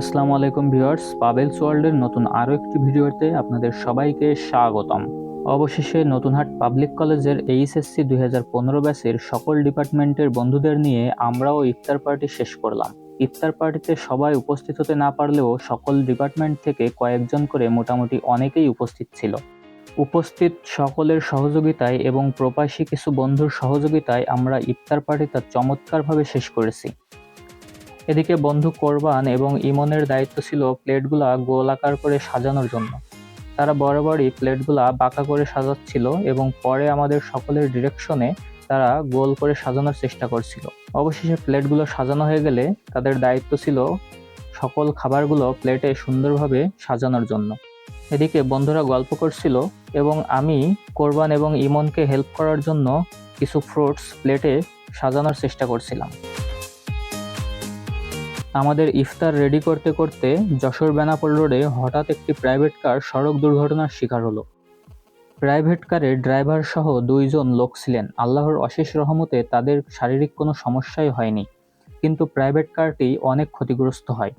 আসসালামু আলাইকুম ভিউয়ার্স পাবেলস ওয়ার্ল্ডের নতুন আরও একটি ভিডিওতে আপনাদের সবাইকে স্বাগতম। অবশেষে নতুনহাট পাবলিক কলেজের এইচএসসি দুই হাজার পনেরো ব্যাচের সকল ডিপার্টমেন্টের বন্ধুদের নিয়ে আমরাও ইফতার পার্টি শেষ করলাম। ইফতার পার্টিতে সবাই উপস্থিত হতে না পারলেও সকল ডিপার্টমেন্ট থেকে কয়েকজন করে মোটামুটি অনেকেই উপস্থিত ছিল। উপস্থিত সকলের সহযোগিতায় এবং প্রবাসী কিছু বন্ধুর সহযোগিতায় আমরা ইফতার পার্টিটা চমৎকারভাবে শেষ করেছি। এদিকে বন্ধু কোরবান এবং ইমনের দায়িত্ব ছিল প্লেটগুলা গোলাকার করে সাজানোর জন্য। তারা বরাবরই প্লেটগুলা বাঁকা করে সাজাচ্ছিল এবং পরে আমাদের সকলের ডিরেকশনে তারা গোল করে সাজানোর চেষ্টা করছিল। অবশেষে প্লেটগুলো সাজানো হয়ে গেলে তাদের দায়িত্ব ছিল সকল খাবারগুলো প্লেটে সুন্দরভাবে সাজানোর জন্য। এদিকে বন্ধুরা গল্প করছিল এবং আমি, কোরবান এবং ইমনকে হেল্প করার জন্য কিছু ফ্রুটস প্লেটে সাজানোর চেষ্টা করছিলাম। আমাদের ইফতার রেডি করতে করতে যশোর বেনাপোল রোডে হঠাৎ একটি প্রাইভেট কার সড়ক দুর্ঘটনার শিকার হলো। প্রাইভেট কারের ড্রাইভার সহ দুইজন লোক ছিলেন। আল্লাহর অশেষ রহমতে তাদের শারীরিক কোনো সমস্যাই হয়নি, কিন্তু প্রাইভেট কারটি অনেক ক্ষতিগ্রস্ত হয়।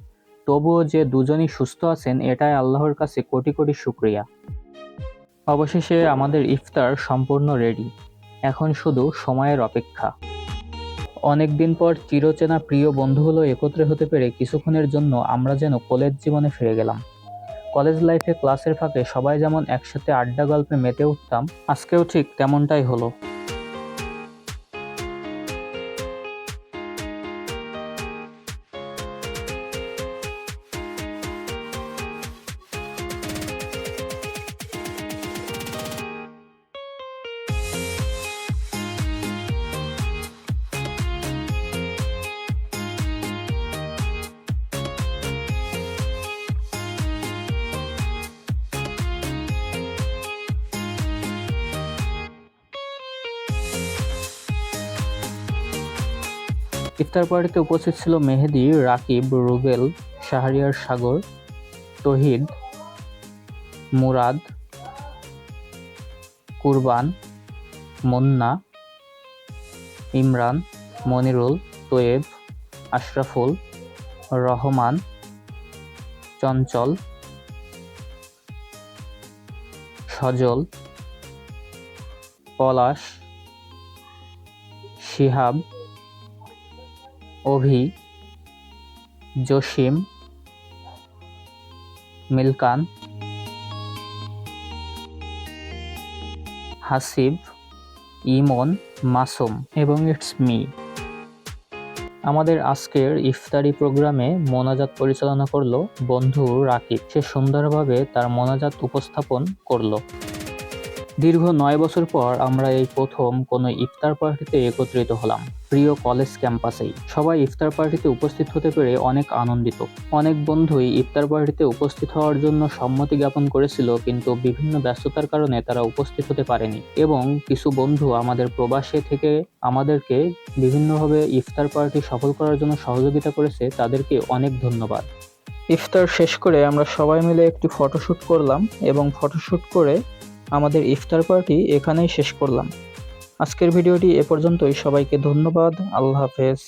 তবুও যে দুজনই সুস্থ আছেন, এটাই আল্লাহর কাছে কোটি কোটি শুক্রিয়া। অবশেষে আমাদের ইফতার সম্পূর্ণ রেডি এখন শুধু সময়ের অপেক্ষা। অনেকদিন পর চিরচেনা প্রিয় বন্ধুগুলো একত্রে হতে পেরে কিছুক্ষণের জন্য আমরা যেন কলেজ জীবনে ফিরে গেলাম। কলেজ লাইফে ক্লাসের ফাঁকে সবাই যেমন একসাথে আড্ডা গল্পে মেতে উঠতাম, আজকেও ঠিক তেমনটাই হলো। ইফতার পার্টিতে উপস্থিত ছিল মেহেদি, রাকিব, রুবেল, শাহরিয়ার সাগর, তহিদ, মুরাদ, কুরবান, মুন্না, ইমরান, মনিরুল, তোয়েব, আশরাফুল, রহমান, চঞ্চল, সজল, পলাশ, শিহাব অভি, জসিম, মিলকান, হাসিব, ইমন, মাসুম এবং ইটস মি। আমাদের আজকের ইফতারি প্রোগ্রামে মোনাজাত পরিচালনা করল বন্ধু রাকিব। সে সুন্দরভাবে তার মোনাজাত উপস্থাপন করল। দীর্ঘ নয় বছর পর আমরা এই প্রথম কোনো ইফতার পার্টিতে একত্রিত হলাম, প্রিয় কলেজ ক্যাম্পাসেই। সবাই ইফতার পার্টিতে উপস্থিত হতে পেরে অনেক আনন্দিত। অনেক বন্ধুই ইফতার পার্টিতে উপস্থিত হওয়ার জন্য সম্মতি জ্ঞাপন করেছিল, কিন্তু বিভিন্ন ব্যস্ততার কারণে তারা উপস্থিত হতে পারেনি এবং কিছু বন্ধু আমাদের প্রবাসে থেকে আমাদেরকে বিভিন্নভাবে ইফতার পার্টি সফল করার জন্য সহযোগিতা করেছে, তাদেরকে অনেক ধন্যবাদ। ইফতার শেষ করে আমরা সবাই মিলে একটি ফটোশ্যুট করলাম এবং ফটোশ্যুট করে আমাদের ইফতার পার্টি এখানেই শেষ করলাম। আজকের ভিডিওটি এ পর্যন্তই। সবাইকে ধন্যবাদ। আল্লাহ হাফেজ।